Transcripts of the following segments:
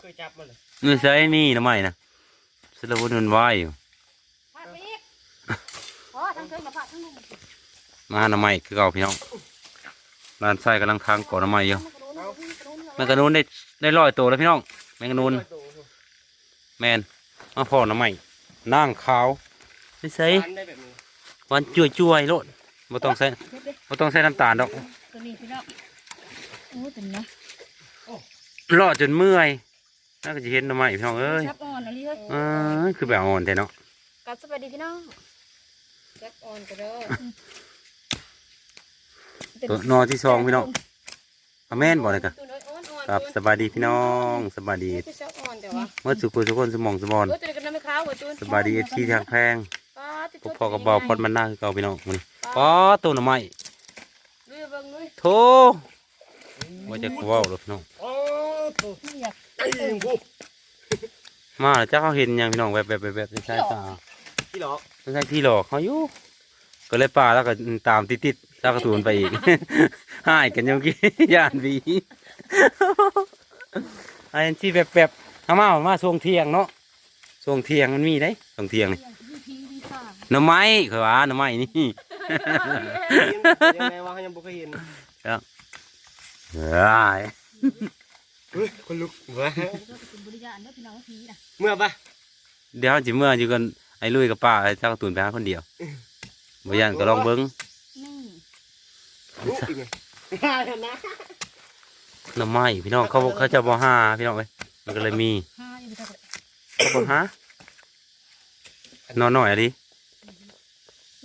เคยจับมันเลยนี่ใส่นี่ทำไมนะสลับวนมันไหวอยู่พาดไปอีกพอทั้งเทิงกับพาดทั้งลุมมาหน่อไม้คือเก่าพี่น้องร้านไส้กำลังทางก่อนหน่อไม้อยู่มันกระโดดมันกระโดดแมงกะนูนได้ได้ร้อยตัวแล้วพี่น้องแมงกะนูนแมนมาพ่อหน่อไม้นั่งขาวนี่ใส่ทานได้แบบนี้หวันจ่วยจ่วยๆโลดบ่ต้องใส่เด็ดเด็ดบ่ต้องใส่น้ำตาลดอกตัวนี้พี่น้องโอ้ตัวนี้นะรอจนเมื่อย น่าก็จะเห็นหน่อไม้พี่น้องเอ้ยชับอ่อนอะไรเฮ้ยเอ้ยคือแบบอ่อนแท้เนาะกัดสวัสดีพี่น้องชับอ่อนก็เด้อตัวนอที่สองพี่น้องเอาแม่นบ่เลยกะตัวน้อยอ่อนๆครับสบายดีพี่น้องสบายดีนี่คือชับอ่อนแต่ว่าเมื่อสุขสุขคนสมองสมองเออตัวนี้ก็น้ำไม่ขาวหัวจูนสบายดีเอฟซีทางแพงป้าที่พวกพ่อกับบ่าวพอดมันหน้าคือเก่าพี่น้องมันป้อตัวหน่อไม้ลุยเบิ่งลุยโธ่ว่าจะกลัวหรอกพี่น้องโอ้โห ไม่อยากไอ้กูมาแล้วจ้าเขาเห็นหยังพี่น้องแบบแบบแบบแบบในสายตาพี่หลอกไม่ใช่ที่หลอกเขาอยู่ก็เลยป่าแล้วก็ตามติดติดๆแล้วก็ตูนไปอีกหายกันยังกี้ย่านบีไอ้ที่แบบแบบเอามาเอามาช่วงเที่ยงเนาะช่วงเที่ยงมันมีได้ช่วงเที่ยงนี่อยากวิธีดีค่ะหน่อไม้คือว่าหน่อไม้นี่ยังไงวะยังบ่เคยเห็นเอ้ยเฮ้ย คนลุกเดี๋ยวก็เป็นบริการเด้อพี่น้องทีนะเมื่อปะเดี๋ยวจิเมื่ออยู่กันไอ้ลุยกับป้าไอ้เจ้าตูนไปหาคนเดียวบ่ยันก็ลองเบิ้งนี่ลุกอีกไงได้นะน่อไม้พี่น้องเขาเขาจะบ่ห้าพี่น้องเอ้ยมันก็เลยมีห้าอยู่ทางไหนเขาบ่หานอนหน่อยดิ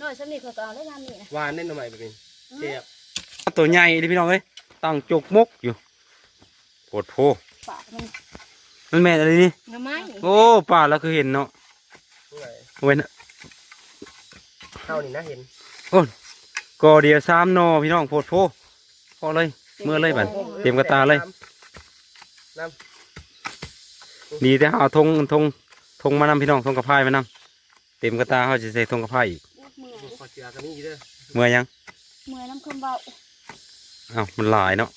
น้อยสำนีเขาก็เอาแล้ยามนี่นะวานเล่นทำไมแบบนี้เจ็บตัวใหญ่ดิพี่น้องเอ้ยตั้งจกมกอยู่ โพดโพปากมันมันแม่นอะไรนี่ หน่อไม้โอ้ป่าแล้วคือเห็นเนาะเมื่อไหร่เว้นเข้านี่นะเห็นกอเดียวสามหนอพี่น้องโพดโพพอเลย เมื่อเลยบัด เตรียมกระตาเลย ดีแต่เอาทงทงทงมานำพี่น้องทงกระพายมานำเต็มกระตาเขาจะใส่ทงกระพายอีกเมื่อยขอเจือกันนี่เด้อเมื่อยังเมื่อยน้ำคำเบา อ้าวมันหลายเนาะ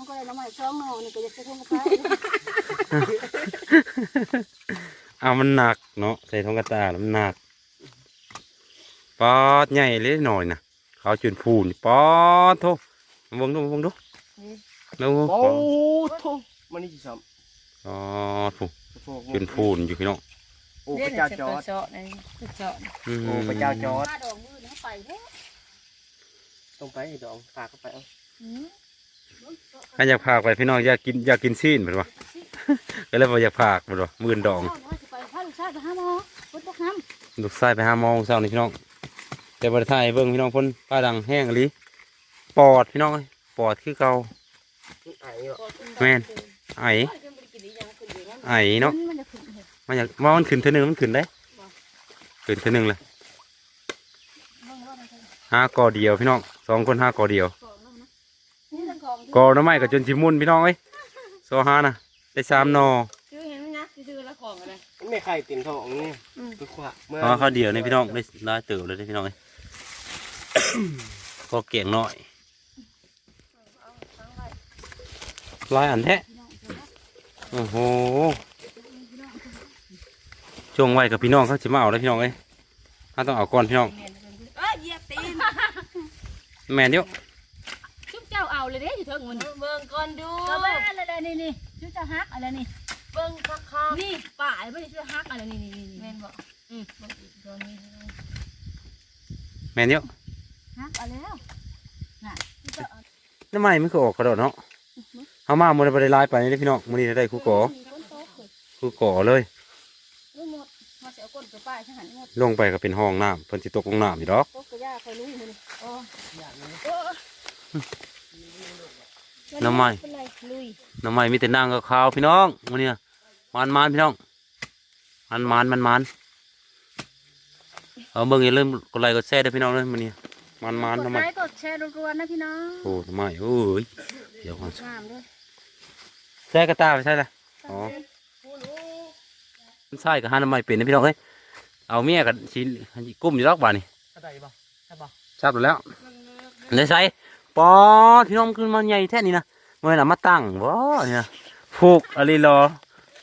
เขาก็เลยน้ำใหม่ช่องนอนี่ก็จะใช้ทงกระเพาอ้าวมันหนักเนาะใส่ทงกระตาแล้วมันหนักปอดใหญ่เลยหน่อยนะเขาจุนพูนปอดโทมาเบิ่งดูมาเบิ่งดูดูโอ้ปอดโถมันนี่กี่ซ้ปอดพูำโอ้โหจุนพูนอยู่พี่น้องโอ้พระเจ้าจอดเจาะในเจาะอืมโอ้พระเจ้าจอดป้าดอกมือนะไปเด้อตรงไปดองฝากเข้าไปเอา หืมถ้าอยากพากไปพี่น้องอยากกินอยากกินซีนเห็นปะก็เลยบอกอยากพากเห็นปะมื่นดองเอาน้อยสิไปพาลูกชายไปหาหมอฝนตกน้ลูกชายไปหาหมองเช้านี่พี่น้องแต่บริษัทเบิ่งพี่น้องพ้นป้าดังแห้งอหลีปอดพี่น้องเอ้ยปอดคือเก่าไอ้เหรอำแม่นไอไอเนาะมันจะขึ้นเหรอมันอยากว่ามันขึ้นเท่านึงมันขึ้นได้ขึ้นเท่านึงเลยเบิ่งว่ามันจะห้ากอเดียวพี่น้องสองคนห้ากอเดียว กอหน้ำไม้กับจนชิมุนพี่น้องเอ้ยโซฮานะได้สามหนอคือเห็นไหมนะคือละของอะไรมันไม่ไข่ติ่มทองนี่อืมคือขวาเมื่ออ๋อข้าวเดียวนี่พี่น้องได้ได้เติบเลยได้พี่น้องเอ้ยพอเกี่ยงหน่อยลายอันแท้โอ้โหช่วงไว้กับพี่น้องเขาจะมาเอาแล้วพี่น้องเอ้ยเขาต้องเอาก่อนพี่น้องเอ้ยเหยียบตีนแม่นเดียว นี่นี่ชุบเจ้าฮักอะไรนี่เบิ่งคักคักนี่ป่าไม่ได้ชุบฮักอะไรนี่นี่นี่แม่นบอกอืมเบิ่งอีกตัวนี้แม่นเดียวฮักเอาแล้วน่ะชุบเจ้าเอาน้ำไม้มันก็ออกกระโดดเนาะเขามาหมดไปได้ลายไปนี่เด้อพี่น้องมื้อนี้ได้คู่ก่อมีคนโตขึ้นคู่ก่อเลยรู้หมดมาเสียก้นไปป้ายทหารหมดลงไปก็เป็นห้องน้ำเพิ่นสิตกลงน้ำอยู่ดอกพวกกระยาคอยรู้มันโอ้น้ำไม้เป็นไร ลุยน้ำไม้มีแต่นางกับขาวพี่น้องมื้อนี้มันมันพี่น้องมันมันมันมันเอาเบิ่งอย่าลืมกดไลค์กดแชร์ด้วยพี่น้องเลยมื้อนี้มันมันกดน้ำไม้ไลค์กดแชร์รัวๆนะพี่น้องโอ้น้ำไม้โอ้ยเดี๋ยวก่อนงามด้วยแช่กระตาไปใช่ละอ๋อมันใช่กับหาน้ำไม้เป็นนะพี่น้องเอ้ยเอาเมียกับชิ้นกุ้มอยู่ดอกบ่านี่อะไรบ้างใช่ป่ะทราบแล้วเลยใส่ปอดพี่น้องขึ้นมาใหญ่แท้นี่นะ เมื่อน่ะมาตั้งว้านี่นะผูกอะไรรอ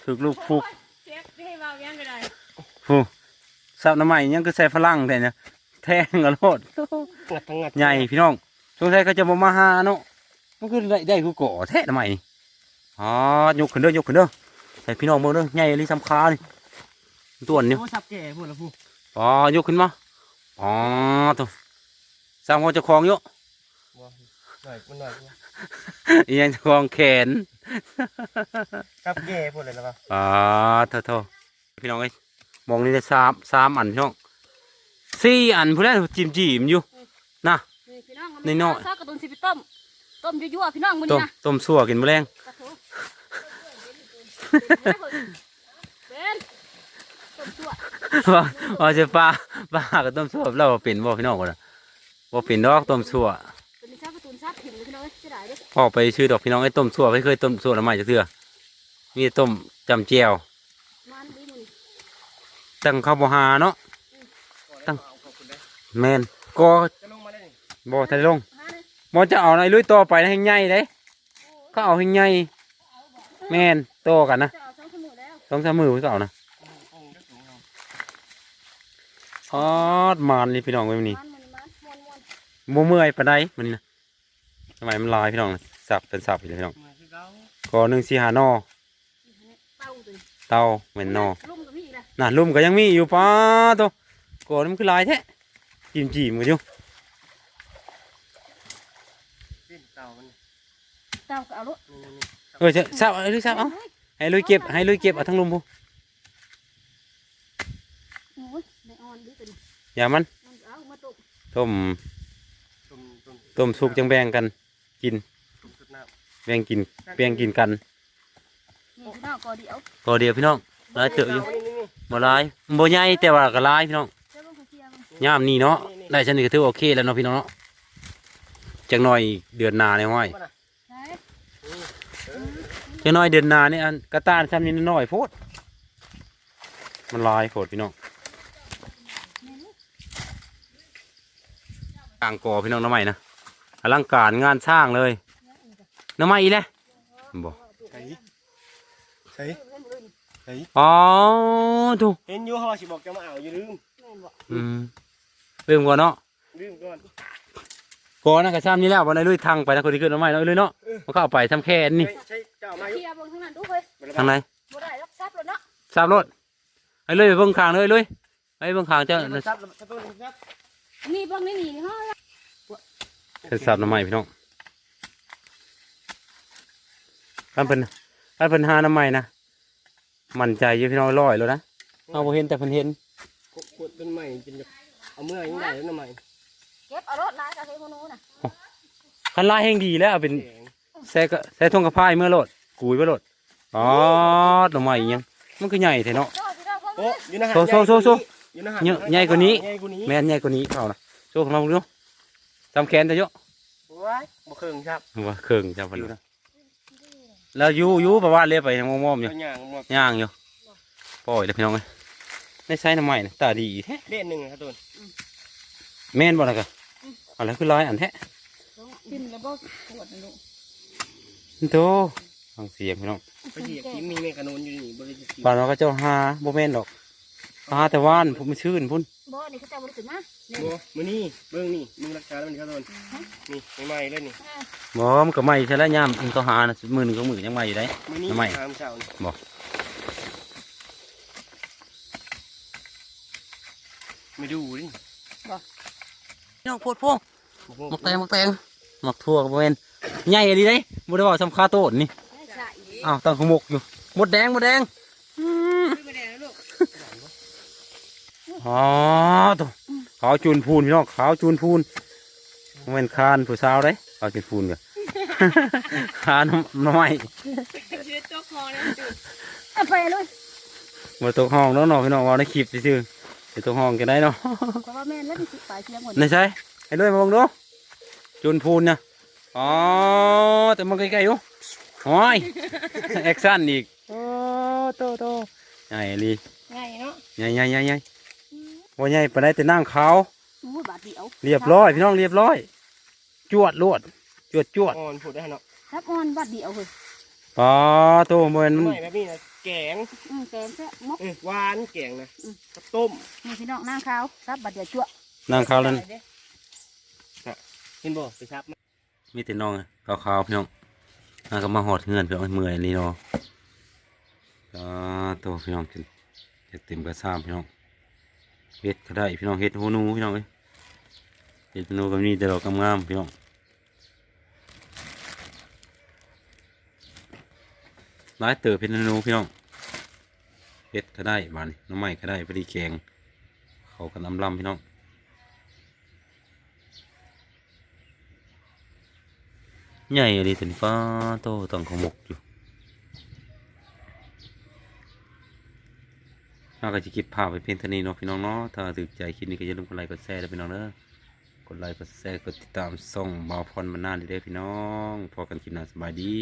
ถึกลูกฟุกเจ็บให้เบายังก็ได้ฟูสับน้ำใหม่ยังก็ใส่ฝรั่งแต่เนี่ยแทงกระโดดงัดทั้งงัดใหญ่พี่น้องสงสัยเขาจะมามาหาเนาะมันคือได้ได้คือก่อแท้ทำไมนี่อ๋อยกขึ้นเด้อยกขึ้นเด้อใส่พี่น้องเบิ่งเด้อใหญ่ลิสำคานี่ตัวนี้โอ้สับแก่พูดแล้วพูดอ๋อยกขึ้นมาอ๋อตัวสร้างหัวเจะคลองเยอะบ่หน่ อยมันหน่อยอีหยังเจะคลองแขนสับแก่พูดเลยแล้วป่ะอ๋อเท่าเท่าพี่น้องเอ้ยมองนี่ได้สามสามอันพี่น้องสี่อันผู้แรกจิ้มจิ้มๆอยู่นะ นี่พี่น้องนี่น้อย ซากกระตุนสิไปต้ม ต้มยั่วๆพี่น้องมื้อต้นี้มนะต้มสั่วกินแมลงกระโถเป็นต้มชั่วว่าว่าจะปลาปลากับต้มสั่วเราบ่เป็นบ่พี่น้องคนน่ะบ่เป็นดอกต้มสั่ว องเอ้ยเสียดายเด้อพ่อไปชื่อดอกพี่น้องไอ้ต้มสั่วไม่เคยต้มสั่วละไม่จะเถื่อมีแต่ต้มจำเจียวมันดีมื้อนี้ตั้งข้าวบหาเนาะตั้งเอาขอบคุณได้แมนก็จะลงมาได้นี่บ่ทันได้ลงมาเลยหมอจะเอาในลุยต่อไปนะให้ใหญ่เลยก็เอาให้ใหญ่แมนโตกันนะจะเอาสองสมุนแล้วต้องสามมือไว้ก่อนนะโอ้ได้สูงเอาออดมานนี่พี่น้องไว้มันนี่มันมันมันม่วนบ่เมื่อยปานใดมันนี่นะ ทำไมมันลายพี่น้องสับเป็นสับอยู่เลยพี่น้องเหมือนคือเก่าก็หนึ่งสี่หานอๆเต้าตัวนี้เตาเหม็นนอลุ่มกับพี่อีกแล้วน่ะลุ่มก็ยังมีอยู่ป้าโตัวก่อนมันคือลายแท้จิ้มจิ้มกันอยู่เป็นเต่ามันนี่เต้าก็เอาลูกนี่นี่เออจะสับเอาลุยสับเอาให้ลุยเก็บให้ลุยเก็บเอาทั้งลุมพูโอ้ยในออนดีตัวนี้อย่ามันมันเอามาตุกต้มต้มต้มต้มสุกจังแบ่งกัน กินต้มสุดน้แบ่งกินแบ่งกินกันนี่พี่น้องก็เดียวก็เดียวพี่น้องหลายำเตอะอยู่นี่นี่นี่บ่หลายบ่ใหญ่แต่ว่าก็หลายพี่น้องเจ้าลูกเขาเชียร์มันยามนี้เนาะได้ฉันนี่ก็ถือว่าโอเคแล้วเนาะพี่น้องเนาะจังหน่อยเดือนหน้าเนี่ยห้อยใช่จังหน่อยเดือนหน้านี่อันกระตานซ้ำนี่น้อยโพดมันหลายโพดพี่น้องกลางกอพี่น้องน้ำใหม่นะ อลังการงานสร้างเลยน้ำใหม่อีแหละบ่ใส่ใส่ใส่อ๋อถูกเห็นอยู่เขาว่าสิบอกจะมาเอาอย่าลืมแม่นบ่อืมเรื่องก่อนเนาะลืมก่อนก่อนนะกระซ้ำนี่แล้ววันไหนลุยทางไปนะคนที่ขึ้นน้ำใหม่เนาะเลยเนาะมันเข้าไปทำแค่นี้ใช่ใช่เจ้ามาอเชียู่ยร์เบิ่งทั้งนั้นดูเฮ้ยทางไหนบ่ได้รับทรัพย์แล้วเนาะทราบรถไอ้เลยไปเบิ่งข้างเลยเลยไอ้เบิ่งข้างเจ้าซับซับซับซับนี่เบิ่งนี่นี่ เฮ้ยเสร็จสับน้ำใหม่พี่น้องท่านเป็นท่านเป็นหาน้ำใหม่นะมั่นใจอยู่พี่น้องร้อยแล้วนะเอาบ่เห็นแต่เพิ่นเห็นกดต้นใหม่เป็นแบบเอาเมื่อยังได้แล้วนะใหม่เก็บเอารถนายกับเฮ้ยพวกนู้นน่ะคันลายแห่งดีแล้วเอาเป็นแข็งใส่กะใส่ทงกระพายเมื่อโลดกุยเมื่อโลดอ๋อน้ำใหม่อีหยังมันคือใหญ่แท้เนาะโซ่พี่น้องพวกโอ้นี้อยู่นะฮะโซ่โซ่โซ่โซ่อยู่นะฮะใหญ่ใหญ่กว่านี้ใหญ่กว่านี้แม่นใหญ่กว่านี้เขานะโชว์ของเราดู จำแขนแต่เยอะว้ายบ่เครื่องครับว่าเครื่องจำพันนะแล้วอยูอยูประว่าเรียบไปทางมอมๆอยู่ตัวอย่างหมดย่างอยู่ปล่อยเลยพี่น้องเลยได้ใช้น้ำใหม่นะตาดีแท้เล่นหนึ่งครับตุนแม่นบ่ล่ะกะอะไรคือร้อยอันแท้กินแล้วบ่ปวดนะลูกโตฟังเสียงพี่น้องไปเหยียบที่มีเมฆขนุนอยู่นี่บริจิตรป่านว่าก็เจ้าหาบ่แม่นดอก หาแต่ว่านผมไม่ชื่นพุ่นบ่นี่เขาจะบ่ได้ขึ้นมานี่โอ้มือนี่เบื้องนี่มึงรักษาแล้วมันครับตุนนี่ใหม่ๆเลยนี่บ่มันก็ไม่ใช่แล้วยามมันก็หานะมือหนึงก็มือยังไม่อยู่ได้มือนี่ทำไมตามเช้านี่บ่ไม่ดูดิพี่น้องโพดพวงหมักแตงหมักแตงหมักทั่วก็บ่แม่นใหญ่ดีเด้บ่ได้ว่าสำคาโตดนี่ใช่อ้าวตั้งขมกอยู่หมดแดงหมดแดง อ๋อตัวขาวจูนพูนพี่น้องขาวจูนพูนบ่แมันคานผู้สาวได้ขาวจูนพูนกันคานน้อยเอาไปเลยมาตกห้องเนาะเนาะพี่น้องว่าในคลิปซื่อๆไปตกห้องกันได้เนาะเพราะว่าแม่นแล้วมันสิไปเชียงหมดนี่ใช่ให้ด้วยมาเบงดูจูนพูนนะอ๋อแต่มันใกล้ๆอยู่โอ้ยแอคชั่นอีกโอ้โตโตใหญ่ลีง่ายเนาะใหญ่ใหญ่ใหญ่ ใหญ่ว่าใหญ่ปานใดแต่นั่งขาวอู้บาทเดียวเรียบร้อย พี่น้องเรียบร้อย จวดลวด จวดจวดอ่อนพูดได้เนาะครับออนบาทเดียวเฮ้ยปอโตโมเมนหมันน่อยแบบนี้นะแกงอืมแกงแซ่บมกเออหวานแกงนะกับต้มนี่พี่น้องนางขาวซับบัดเดี๋ยวชั่วนั่งข้าวแล้วเห็นบ่ไปซับมามีแต่น้องขาวๆพี่น้องน่าก็มาหอดเงินพี่น้องเมื่อยนี่เนาะปอโตพี่น้องกินเฮ็ดเต็มกระซ้ำพี่น้อง เฮ็ดก็ได้พี่น้องเฮ็ดหูนูพี่น้องเอ้ยเฮ็ดหูนูก็มีแต่ดอกงามๆพี่น้องหลายเติบเป็นหูหนูพี่น้องเฮ็ดก็ได้บานนี้น้ำไม้ก็ได้พอดีแกงเขากันน้ำลำพี่น้องใหญ่เลยถึงฟ้าโตต้องขมกอยู่ น่าก็จะคลิปภาพไปเพียงเท่านี้เนาะพี่น้องเนาะถ้าถูกใจคลิปนี้ก็อย่าลืมกดไลค์กดแชร์ด้วยพี่น้องเนาะกดไลค์กดแชร์กดติดตามส่งบาพรมานานดีเด้อพี่น้องพอกันคลิปหน้าสบายดี